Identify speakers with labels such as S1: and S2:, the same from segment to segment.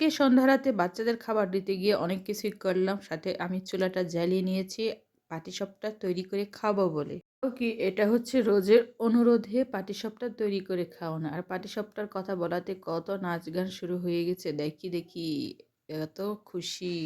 S1: আজকে সন্ধ্যারাতে বাচ্চাদের খাবার দিতে গিয়ে অনেক কিছুই করলাম, সাথে আমি চুলাটা জ্বালিয়ে নিয়েছি পাটিসাপটা তৈরি করে খাব বলে। কি এটা হচ্ছে রোজের অনুরোধে পাটিসাপটা তৈরি করে খাও না আর পাটিসাপটার কথা বলাতে কত নাচ গান শুরু হয়ে গেছে, দেখি দেখি, এত খুশি।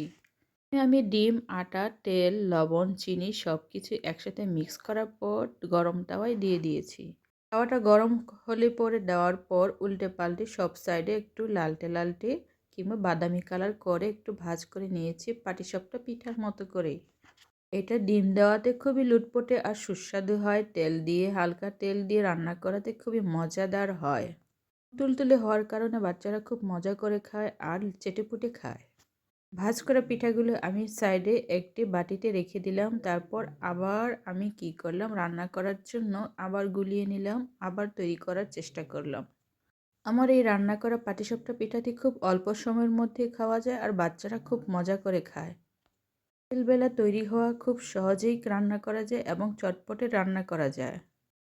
S1: আমি ডিম, আটা, তেল, লবণ, চিনি সব কিছু একসাথে মিক্স করার পর গরম তাওয়ায় দিয়ে দিয়েছি। তাওয়াটা গরম হলে পরে দেওয়ার পর উল্টে পাল্টে সব সাইডে একটু লালটে লালটে কিংবা বাদামি কালার করে একটু ভাজ করে নিয়েছি পাটিসাপটা পিঠার মতো করে এটা ডিম দেওয়াতে খুবই লুটপটে আর সুস্বাদু হয়, তেল দিয়ে, হালকা তেল দিয়ে রান্না করাতে খুবই মজাদার হয়। তুলতুলে হওয়ার কারণে বাচ্চারা খুব মজা করে খায় আর চেটেপুটে খায়। ভাজ করা পিঠাগুলো আমি সাইডে একটি বাটিতে রেখে দিলাম, তারপর আবার আমি কি করলাম, রান্না করার জন্য আবার গুলিয়ে নিলাম, আবার তৈরি করার চেষ্টা করলাম। আমার এই রান্না করা পাটিসাপটা পিঠাটি খুব অল্প সময়ের মধ্যে খাওয়া যায় আর বাচ্চারা খুব মজা করে খায়। তেলবেলা তৈরি হওয়া খুব সহজেই রান্না করা যায় এবং চটপটে রান্না করা যায়।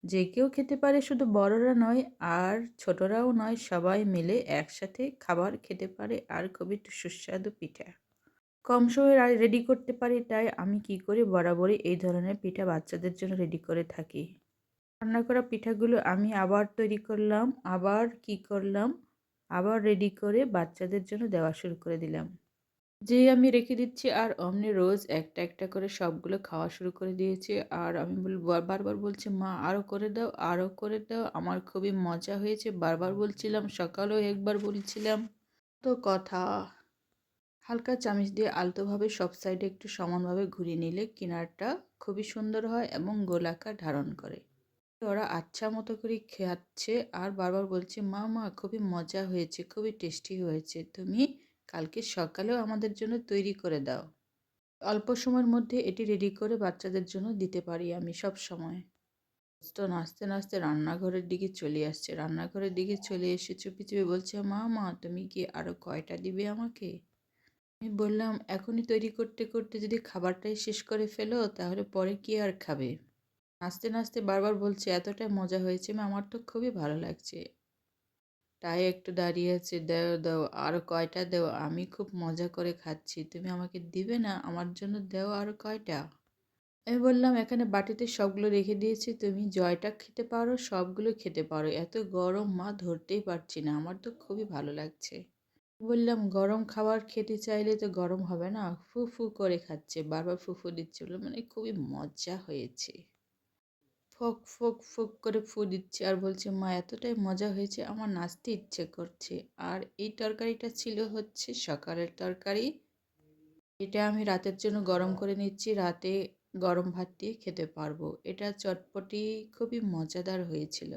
S1: যে কেউ খেতে পারে শুধু বড়রা নয় আর ছোটরাও নয়, সবাই মিলে একসাথে খাবার খেতে পারে আর খুবই সুস্বাদু পিঠা। কম সময়ে রেডি করতে পারি, তাই আমি কি করি বরাবরই এই ধরনের পিঠা বাচ্চাদের জন্য রেডি করে থাকি। রান্না করা পিঠাগুলো আমি আবার তৈরি করলাম, আবার কি করলাম, আবার রেডি করে বাচ্চাদের জন্য দেওয়া শুরু করে দিলাম। যে আমি রেখে দিচ্ছি আর অমনি রোজ একটা একটা করে সবগুলো খাওয়া শুরু করে দিয়েছে। আর আমি বারবার বলছি, মা আরও করে দাও আরও করে দাও। আমার খুবই মজা হয়েছে, বারবার বলছিলাম, সকালেও একবার বলছিলাম। তো কথা, হালকা চামিচ দিয়ে আলতোভাবে সব সাইডে একটু সমানভাবে ঘুরিয়ে নিলে কিনারটা খুবই সুন্দর হয় এবং গোলাকার ধারণ করে। ওরা আচ্ছা মতো করে খাচ্ছে। আর বারবার বলছে, মা মা, খুবই মজা হয়েছে, খুবই টেস্টি হয়েছে। তুমি কালকে সকালেও আমাদের জন্য তৈরি করে দাও। অল্প সময়ের মধ্যে এটি রেডি করে বাচ্চাদের জন্য দিতে পারি আমি সব সময়। তো নাচতে নাচতে রান্নাঘরের দিকে চলে আসছে। রান্নাঘরের দিকে চলে এসে চুপি চুপি বলছে, মা মা, তুমি কি আরও কয়টা দিবে আমাকে? আমি বললাম, এখনই তৈরি করতে করতে যদি খাবারটাই শেষ করে ফেলো, তাহলে পরে কি আর খাবে? নাচতে নাচতে বারবার বলছে, এতটাই মজা হয়েছে আমার তো খুবই ভালো লাগছে। তাই একটু দাঁড়িয়ে আছে, দেও, দাও আরও কয়টা দেও, আমি খুব মজা করে খাচ্ছি, তুমি আমাকে দিবে না? আমার জন্য দেও আরও কয়টা? আমি বললাম, এখানে বাটিতে সবগুলো রেখে দিয়েছি, তুমি জয়টা খেতে পারো, সবগুলো খেতে পারো। এত গরম, মা, ধরতেই পারছি না, আমার তো খুবই ভালো লাগছে। বললাম, গরম খাবার খেতে চাইলে তো গরম হবে না, ফু ফু করে খাচ্ছে। বারবার ফুফু দিচ্ছে মানে খুবই মজা হয়েছে। ফক, ফোক ফোক করে ফু দিচ্ছে আর বলছে, মা, এতটাই মজা হয়েছে, আমার নাচতে ইচ্ছে করছে। আর এই তরকারিটা ছিল হচ্ছে সকালের তরকারি। এটা আমি রাতের জন্য গরম করে নিচ্ছি, রাতে গরম ভাত দিয়ে খেতে পারব। এটা চটপটি খুবই মজাদার হয়েছিল।